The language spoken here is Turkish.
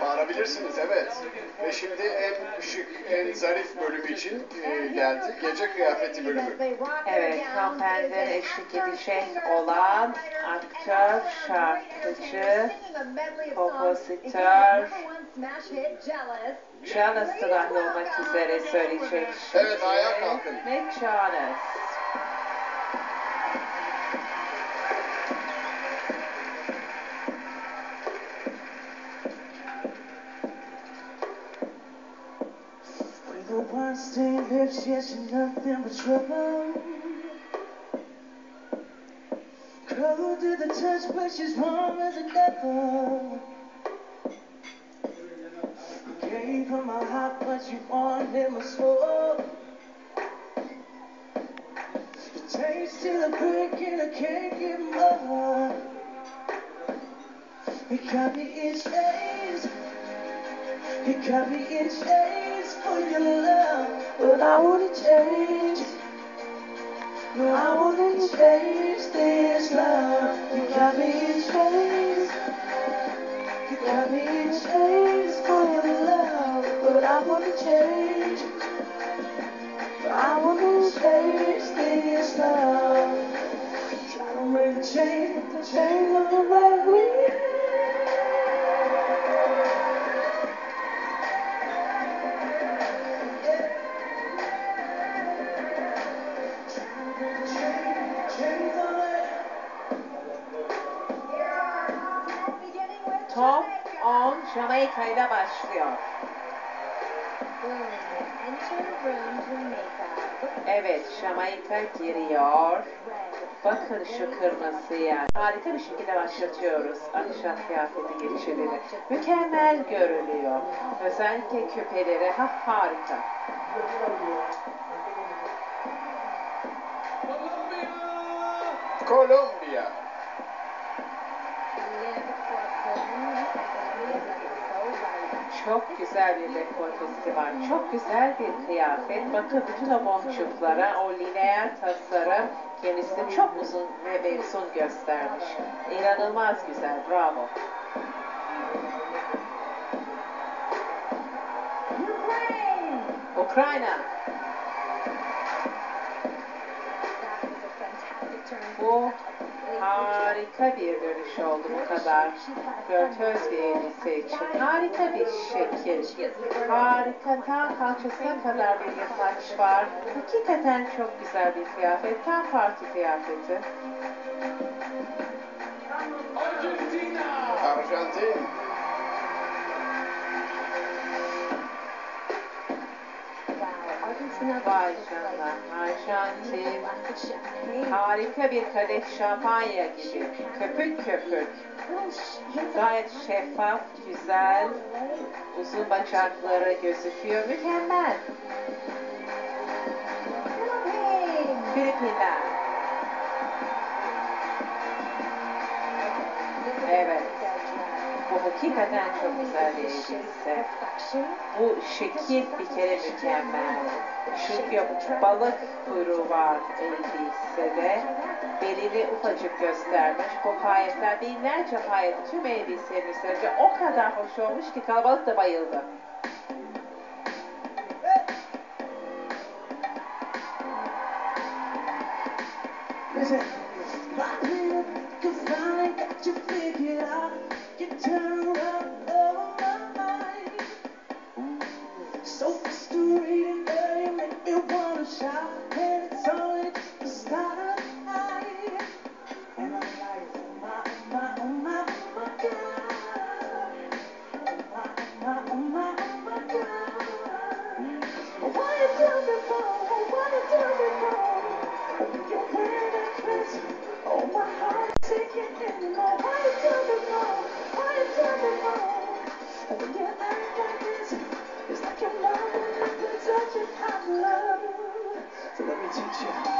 Bağırabilirsiniz evet. Ve şimdi en şık, en zarif bölümü için e, geldi. Gece kıyafeti bölümü. Evet, hanımefendilere eşlik edecek olan aktör, şarkıcı, kompozitör, da dahil olmak üzere söyleyecek. Evet, ayağa kalkın. Nick Jonas. Lips, yes, nothing but trouble. Cold to the touch, but she's warm as a devil. Gave her my heart, but she wanted my soul. The taste to the brick, and I can't get more. It got me in chains. It got me in chains for your love, but I wanna change. No, I wanna change this love. You got me in chains. You got me in chains for your love, but I wanna change. I wanna change this love. Top 10 Jamaika ile başlıyor. Evet, Jamaika giriyor. Bakın şu kırmızıya. Harika bir şekilde başlatıyoruz akşam kıyafeti geçidini. Mükemmel görünüyor. Özellikle küpeleri ha, harika. Kolombiya. Çok güzel bir dekoltesi var. Çok güzel bir kıyafet. Bakın bütün o boncuklara, o lineer tasarım kendisini çok uzun ve mevzun göstermiş. İnanılmaz güzel. Bravo. Ukrayna. Bu harika bir dönüş oldu bu kadar. Flörtöz bir elbise için. Harika bir şekil. Harika ta kalçasına kadar bir yataç var. Hakikaten çok güzel bir kıyafet. Tam parti kıyafeti. Arjantin. Vay canına. Arjantin. Harika bir kadeh şampanya gibi. Köpük köpük. Gayet şeffaf, güzel. Uzun bacakları gözüküyor. Mükemmel. Filipinler. hakikaten çok güzel bir. Şey. Bu şekil bir kere mükemmel. Çünkü balık kuyruğu var elbisede. Belini ufacık göstermiş. Bu payetler binlerce payet tüm elbisenin üzerinde o kadar hoş olmuş ki kalabalık da bayıldı. Listen, I got you figured out. So frustrating, girl, you make me wanna shout. Yeah.